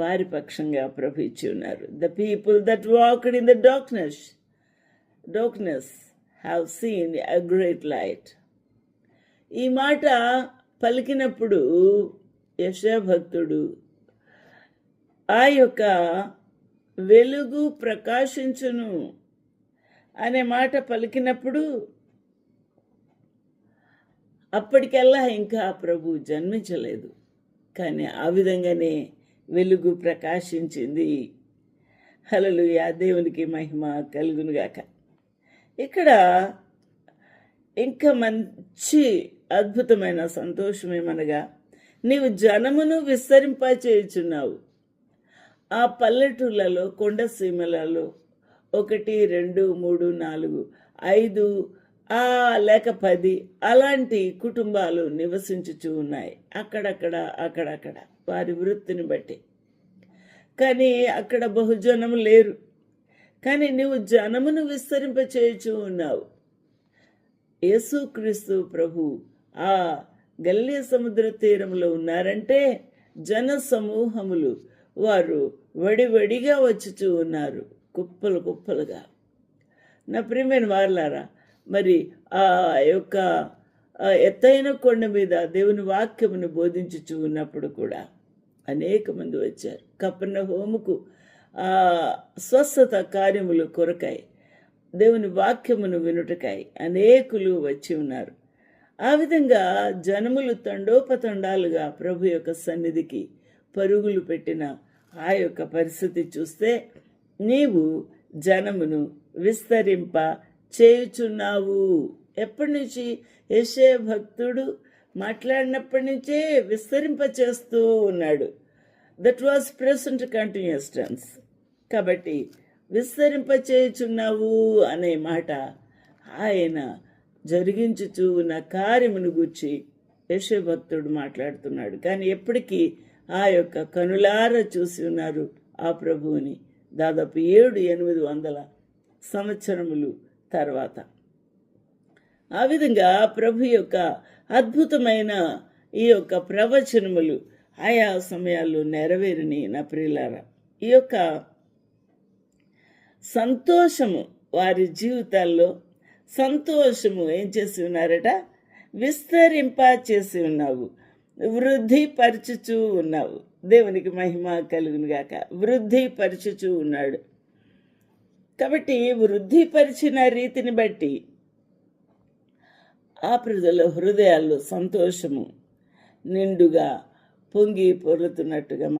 వారి పక్షంగా ప్రభు ఇచ్చి ఉన్నారు. The people that walked in the darkness darkness have seen a great light ఈ మాట పలికినప్పుడు యశభక్తుడు ఆ యొక్క వెలుగు ప్రకాశించును అనే మాట పలికినప్పుడు అప్పటికెల్లా ఇంకా ప్రభు జన్మించలేదు. కానీ ఆ విధంగానే వెలుగు ప్రకాశించింది. హలలు దేవునికి మహిమ కలుగునుగాక. ఇక్కడ ఇంకా మంచి అద్భుతమైన సంతోషం ఏమనగా నీవు జనమును విస్తరింపచేయుచున్నావు. ఆ పల్లెటూళ్ళలో కొండ సీమలలో ఒకటి రెండు మూడు నాలుగు ఐదు లేక పది అలాంటి కుటుంబాలు నివసించుచూ ఉన్నాయి. అక్కడక్కడ అక్కడక్కడ వారి వృత్తిని బట్టి. కానీ అక్కడ బహుజనము లేరు. కానీ నువ్వు జనమును విస్తరింపచేయచూ ఉన్నావు. యేసుక్రీస్తు ప్రభు ఆ గల్లీ సముద్ర తీరంలో ఉన్నారంటే జన సమూహములు వారు వడివడిగా వచ్చుచూ ఉన్నారు. కుప్పలు కుప్పలుగా. నా ప్రియమైన వార్లారా మరి ఆ యొక్క ఎత్తైన కొండ మీద దేవుని వాక్యమును బోధించుచు ఉన్నప్పుడు కూడా అనేక మంది వచ్చారు. కప్పన హోముకు ఆ స్వస్థత కార్యములు కొరకాయి. దేవుని వాక్యమును వినుటకాయి. అనేకులు వచ్చి ఉన్నారు. ఆ విధంగా జనములు తండోపతండాలుగా ప్రభు యొక్క సన్నిధికి పరుగులు పెట్టిన ఆ యొక్క పరిస్థితి చూస్తే నీవు జనమును విస్తరింప చేయుచున్నావు. ఎప్పటి నుంచి? యశే భక్తుడు మాట్లాడినప్పటి నుంచే విస్తరింప చేస్తూ ఉన్నాడు. That was present continuous tense కాబట్టి విస్తరింప చేయుచున్నావు అనే మాట ఆయన జరిగించుచూ ఉన్న కార్యమును గుర్చి యశభక్తుడు మాట్లాడుతున్నాడు. కానీ ఎప్పటికీ ఆ యొక్క కనులార చూసి ఉన్నారు ఆ ప్రభువుని. దాదాపు ఏడు ఎనిమిది వందల సంవత్సరములు తర్వాత. ఆ విధంగా ప్రభు యొక్క అద్భుతమైన ఈ యొక్క ప్రవచనములు ఆయా సమయాల్లో నెరవేరిని నా ప్రియులారా. ఈ యొక్క సంతోషము వారి జీవితాల్లో సంతోషము ఏం చేసి ఉన్నారట? విస్తరింప చేసి ఉన్నావు. వృద్ధి పరచుచూ ఉన్నావు. దేవునికి మహిమ కలుగునుగాక. వృద్ధి పరచుచూ ఉన్నాడు. కాబట్టి వృద్ధిపరిచిన రీతిని బట్టి ఆ ప్రజల హృదయాల్లో సంతోషము నిండుగా పొంగి పొర్లుతున్నట్టుగా